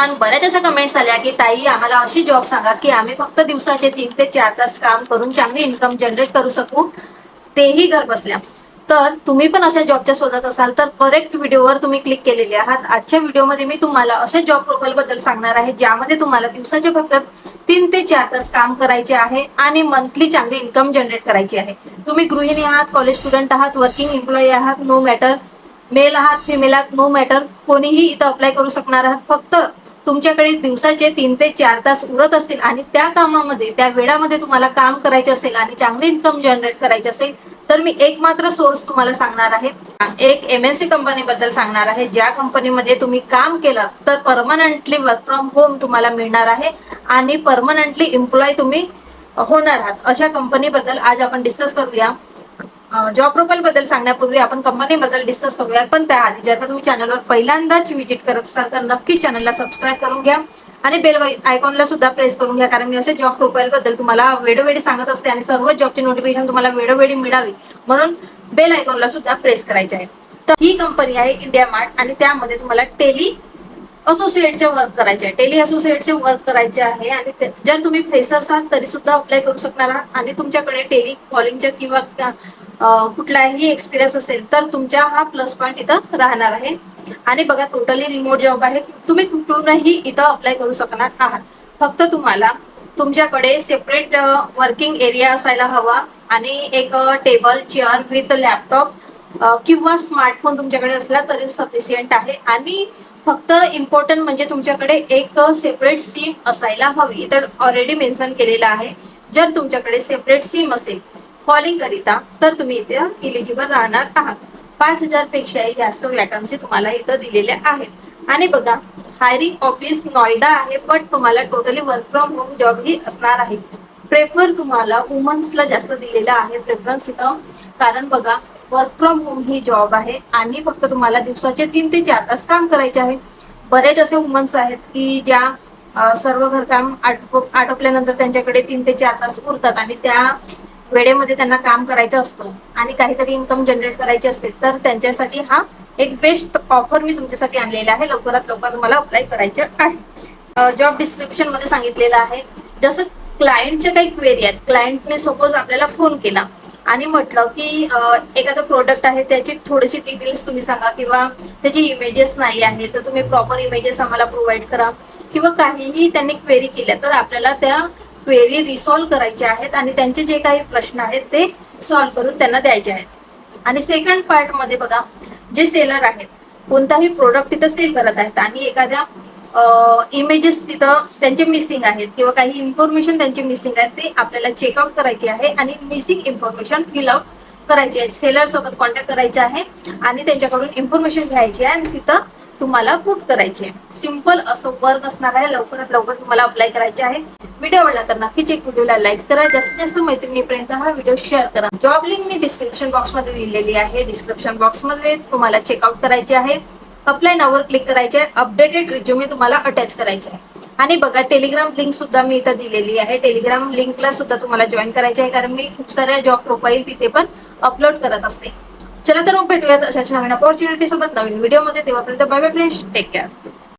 पण बऱ्याच अशा कमेंट्स आल्या की ताई आम्हाला अशी जॉब सांगा की आम्ही फक्त दिवसाचे तीन ते चार तास काम करून चांगली इन्कम जनरेट करू शकू तेही घर बसल्या. तर तुम्ही पण अशा जॉबच्या शोधात असाल तर करेक्ट व्हिडिओवर तुम्ही क्लिक केलेले आहात. आजच्या व्हिडिओमध्ये मी तुम्हाला अशा जॉब प्रोफाईल बद्दल सांगणार आहे ज्यामध्ये तुम्हाला दिवसाचे फक्त तीन ते चार तास काम करायचे आहे आणि मंथली चांगली इन्कम जनरेट करायची आहे. तुम्ही गृहिणी आहात कॉलेज स्टुडंट आहात वर्किंग एम्प्लॉई आहात नो मॅटर मेल आहात फिमेल आहात नो मॅटर कोणीही इथं अप्लाय करू शकणार आहात. फक्त तुमच्याकडे दिवसाचे तीन ते चार तास उरत असतील आणि त्या कामामध्ये त्या वेळामध्ये तुम्हाला काम करायचे असेल आणि चांगली इन्कम जनरेट करायची असेल तर मी एक मात्र सोर्स तुम्हाला सांगणार आहे. एक एम एन सी कंपनी बद्दल सांगणार आहे. ज्या कंपनीमध्ये तुम्ही काम केलं तर परमनंटली वर्क फ्रॉम होम तुम्हाला मिळणार आहे आणि परमनंटली एम्प्लॉय तुम्ही होणार आहात. अशा कंपनीबद्दल आज आपण डिस्कस करूया. जॉब प्रोफाईल बद्दल सांगण्यापूर्वी आपण कंपनी बद्दल डिस्कस करूया पण त्याआधी जर का तुम्ही चॅनलवर पहिल्यांदाच व्हिजिट करत असाल तर नक्की चॅनलला सबस्क्राईब करून घ्या. आणि बेल आयकॉनला सुद्धा प्रेस करून घ्या कारण मी असे जॉब प्रोफाईल बद्दल तुम्हाला वेळोवेळी सांगत असते आणि सर्व जॉबची नोटिफिकेशन तुम्हाला वेळोवेळी मिळावी. म्हणून बेल आयकॉनला सुद्धा प्रेस करायचे आहे. तर ही कंपनी आहे इंडिया मार्ट आणि त्यामध्ये तुम्हाला टेली असोसिएटचे वर्क करायचे आहे. टेली असोसिएटचे वर्क करायचे आहे आणि जर तुम्ही फ्रेशर्स आहात तरी सुद्धा अप्लाय करू शकणार आहात. आणि तुमच्याकडे टेली कॉलिंगच्या किंवा कुठलाही एक्सपिरियन्स असेल तर तुमच्या हा प्लस पॉईंट इथं राहणार आहे. आणि बघा टोटली रिमोट जॉब आहे. तुम्ही कुठूनही इथं अप्लाय करू शकणार आहात. फक्त तुम्हाला तुमच्याकडे सेपरेट वर्किंग एरिया असायला हवा आणि एक टेबल चेअर विथ लॅपटॉप किंवा स्मार्टफोन तुमच्याकडे असला तरी सफिशियंट आहे. आणि फक्त इम्पॉर्टंट म्हणजे तुमच्याकडे एक सेपरेट सिम असायला हवी. तर ऑलरेडी मेन्शन केलेलं आहे. जर तुमच्याकडे सेपरेट सिम असेल कॉलिंग करिता तर तुम्ही इथे इलिजिबल राहणार आहात. पाच हजार पेक्षाही जास्त वॅकन्सी तुम्हाला इथं दिलेल्या आहेत. आणि बघा हायरिंग ऑफिस नॉयडा आहे पण तुम्हाला totally work from home job ही असणार आहे. प्रेफर तुम्हाला वुमन्सला जास्त दिलेला आहे प्रेफरन्स इथं. कारण बघा वर्क फ्रॉम होम ही जॉब आहे आणि फक्त तुम्हाला दिवसाचे तीन ते चार तास काम करायचे आहे. बरेच असे वुमन्स आहेत की ज्या सर्व घरकाम आटोप आटोपल्यानंतर त्यांच्याकडे तीन ते चार तास उरतात आणि त्या वेळेमध्ये त्यांना काम करायचं असतं आणि काहीतरी इन्कम जनरेट करायची असते तर त्यांच्यासाठी हा एक बेस्ट ऑफर मी तुमच्यासाठी आणलेला आहे. लवकरात लवकर तुम्हाला अप्लाय करायचे आहे. जॉब डिस्क्रिप्शनमध्ये सांगितलेलं आहे. जसं क्लायंटच्या काही क्वेरी आहेत क्लायंटने सपोज आपल्याला फोन केला आणि म्हटलं की एखादं प्रोडक्ट आहे त्याची थोडीशी डिटेल्स तुम्ही सांगा किंवा त्याची इमेजेस नाही आहे तर तुम्ही प्रॉपर इमेजेस आम्हाला प्रोव्हाइड करा. किंवा काहीही त्यांनी क्वेरी केल्या तर आपल्याला त्या क्वेरी रिसॉल्व करायचे आहेत आणि त्यांचे जे काही प्रश्न आहेत ते सॉल्व्ह करून त्यांना द्यायचे आहेत. आणि सेकंड पार्टमध्ये बघा जे सेलर आहेत कोणताही प्रोडक्ट तिथं सेल करत आहेत आणि एखाद्या इमेजेस तिथं त्यांचे मिसिंग आहेत किंवा काही इन्फॉर्मेशन त्यांची मिसिंग आहेत ते आपल्याला चेकआउट करायची आहे आणि मिसिंग इन्फॉर्मेशन फिल आउट करायची आहे. सेलर सोबत कॉन्टॅक्ट करायचे आहे आणि त्यांच्याकडून इन्फॉर्मेशन घ्यायची आहे आणि तिथं तुम्हाला बुक करायची आहे. सिंपल असं वर्क असणार आहे. लवकरात लवकर तुम्हाला अप्लाय करायचे आहे. व्हिडिओ आवडला तर नक्कीच एक व्हिडिओला लाईक करा. जास्तीत जास्त मैत्रिणीपर्यंत हा व्हिडिओ शेअर करा. जॉब लिंक मी डिस्क्रिप्शन बॉक्समध्ये दिलेली आहे. डिस्क्रिप्शन बॉक्समध्ये तुम्हाला चेकआउट करायचे आहे. अप्लाय नावर क्लिक करायचे आहे. अपडेटेड रिझ्युमे तुम्हाला अटॅच करायचे आहे. आणि बघा टेलिग्राम लिंक सुद्धा मी इथं दिलेली आहे. टेलिग्राम लिंकला सुद्धा तुम्हाला जॉईन करायचे आहे. कारण मी खूप साऱ्या जॉब प्रोफाईल तिथे पण अपलोड करत असते. चला तर मग भेटूयात अशाच नवीन अपॉर्च्युनिटी सोबत नवीन व्हिडिओमध्ये तेव्हापर्यंत bye bye friends take care